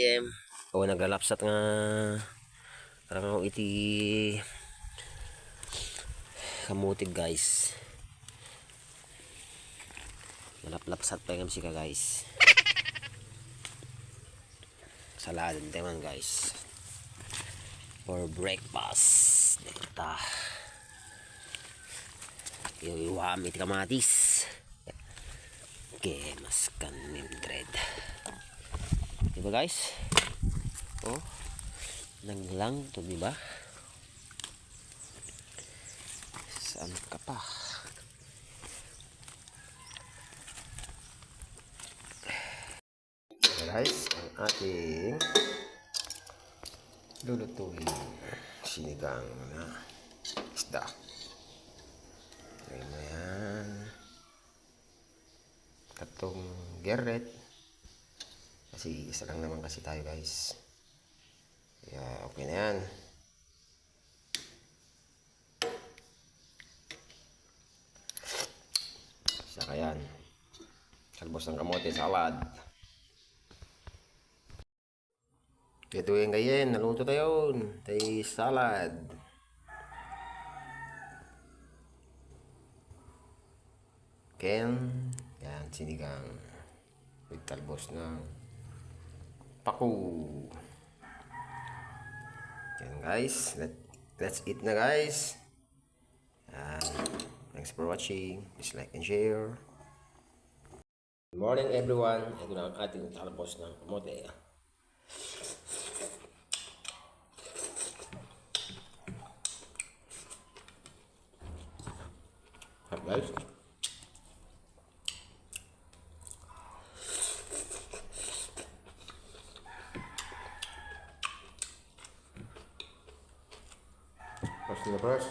PM. O naglalapsat nga karang iti kamutig guys. Nalaplapsat pa yung MC ka guys. Saladan teman guys. For breakfast. Dita. Iwam iti kamatis. Okay, mas kanin thread. Diba guys? Oh. Nanglang to, diba? Saan ka pa? Guys, ang ating lulutuin sinigang na isda. Lagyan mo yan. Katong geret. Kasi isa lang naman kasi tayo guys. Kaya okay na yan. Saka yan. Salbos ng kamote, salad. Ito yung gayen, naluto tayo yun. Salad. Ken, yan, sinigang. With talbos ng paku. Yan guys, Let, let's eat na guys. Yan. Thanks for watching. Please like and share. Good morning everyone. Ito na ang ating talbos ng kamote. Hi guys. The first.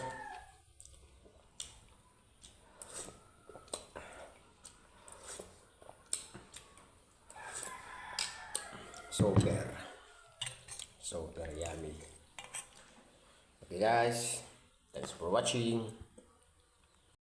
Super. Super yummy. Okay guys, thanks for watching.